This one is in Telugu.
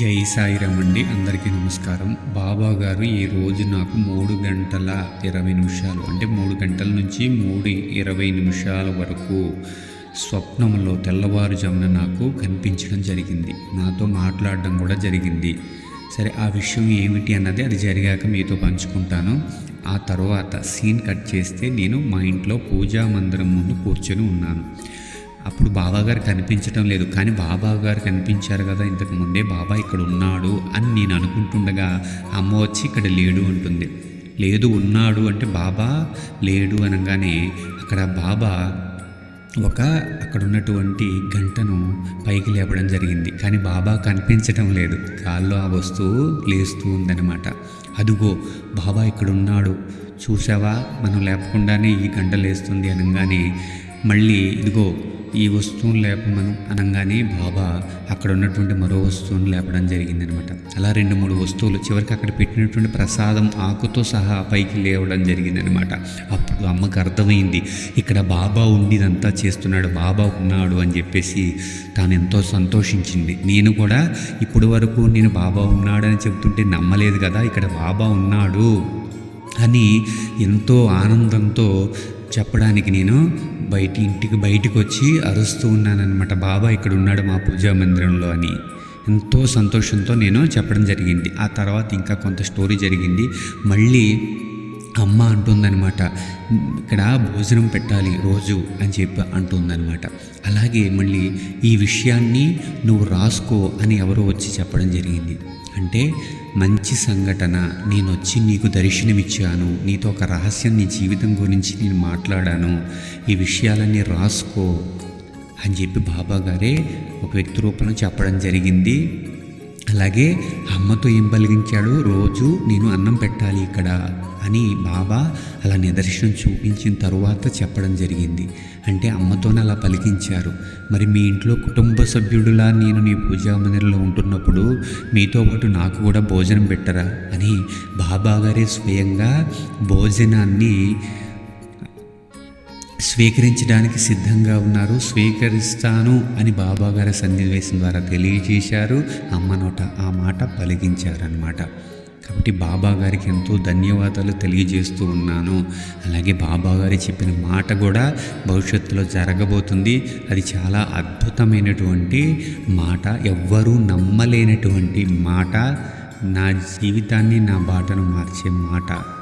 జై సాయిరామ్ అండి. అందరికీ నమస్కారం. బాబా గారు ఈ రోజు నాకు మూడు గంటల ఇరవై నిమిషాలు అంటే మూడు గంటల నుంచి మూడు ఇరవై నిమిషాల వరకు స్వప్నంలో తెల్లవారుజామున నాకు కనిపించడం జరిగింది. నాతో మాట్లాడడం కూడా జరిగింది. సరే ఆ విషయం ఏమిటి అన్నది అది జరిగాక మీతో పంచుకుంటాను. ఆ తర్వాత సీన్ కట్ చేస్తే నేను మా ఇంట్లో పూజా మందిరం ముందు కూర్చొని ఉన్నాను. అప్పుడు బాబా గారు కనిపించడం లేదు. కానీ బాబా గారు కనిపించారు కదా ఇంతకు ముందే బాబా ఇక్కడ ఉన్నాడు అని నేను అనుకుంటుండగా అమ్మ వచ్చి ఇక్కడ లేడు అంటుంది. లేదు ఉన్నాడు అంటే బాబా లేడు అనగానే అక్కడ బాబా ఒక అక్కడ ఉన్నటువంటి గంటను పైకి లేపడం జరిగింది. కానీ బాబా కనిపించటం లేదు. కాల్లో ఆ వస్తువు లేస్తూ ఉందన్నమాట. అదుగో బాబా ఇక్కడ ఉన్నాడు చూసావా మనం లేపకుండానే ఈ గంట లేస్తుంది అనగానే మళ్ళీ ఇదిగో ఈ వస్తువును లేపమను అనగానే బాబా అక్కడ ఉన్నటువంటి మరో వస్తువును లేపడం జరిగిందనమాట. అలా రెండు మూడు వస్తువులు చివరికి అక్కడ పెట్టినటువంటి ప్రసాదం ఆకుతో సహా పైకి లేవడం జరిగిందనమాట. అప్పుడు అమ్మకు అర్థమైంది ఇక్కడ బాబా ఉండి ఇదంతా చేస్తున్నాడు బాబా ఉన్నాడు అని చెప్పేసి తాను ఎంతో సంతోషించింది. నేను కూడా ఇప్పటి వరకు నేను బాబా ఉన్నాడని చెబుతుంటే నమ్మలేదు కదా ఇక్కడ బాబా ఉన్నాడు అని ఎంతో ఆనందంతో చెప్పడానికి నేను బయట ఇంటికి బయటకు వచ్చి అరుస్తూ ఉన్నానన్నమాట. బాబా ఇక్కడ ఉన్నాడు మా పూజా మందిరంలో అని. ఎంతో సంతోషంతో నేను చెప్పడం జరిగింది. ఆ తర్వాత ఇంకా కొంత స్టోరీ జరిగింది. మళ్ళీ అమ్మ అంటుందన్నమాట. ఇక్కడ భోజనం పెట్టాలి రోజు అని చెప్పి అంటుందన్నమాట. అలాగే మళ్ళీ ఈ విషయాన్ని నువ్వు రాసుకో అని ఎవరో వచ్చి చెప్పడం జరిగింది. అంటే మంచి సంఘటన. నేను వచ్చి నీకు దర్శనమిచ్చాను. నీతో ఒక రహస్యం నీ జీవితం గురించి నేను మాట్లాడాను. ఈ విషయాలన్నీ రాసుకో అని చెప్పి బాబా గారే ఒక వ్యక్తి రూపంలో చెప్పడం జరిగింది. అలాగే అమ్మతో ఏం పలికించాడు రోజు నేను అన్నం పెట్టాలి ఇక్కడ అని బాబా అలా నిదర్శనం చూపించిన తరువాత చెప్పడం జరిగింది. అంటే అమ్మతోనే అలా పలికించారు. మరి మీ ఇంట్లో కుటుంబ సభ్యుడులా నేను నీ పూజా మందిరంలో ఉంటున్నప్పుడు మీతో పాటు నాకు కూడా భోజనం పెట్టరా అని బాబా గారే స్వయంగా భోజనాన్ని స్వీకరించడానికి సిద్ధంగా ఉన్నారు. స్వీకరిస్తాను అని బాబాగారి సన్నివేశం ద్వారా తెలియజేశారు. అమ్మ నోట ఆ మాట పలికించారనమాట కాబట్టి బాబా గారికి ఎంతో ధన్యవాదాలు తెలియజేస్తూ ఉన్నాను. అలాగే బాబాగారి చెప్పిన మాట కూడా భవిష్యత్తులో జరగబోతుంది. అది చాలా అద్భుతమైనటువంటి మాట. ఎవ్వరూ నమ్మలేనటువంటి మాట. నా జీవితాన్ని నా బాటను మార్చే మాట.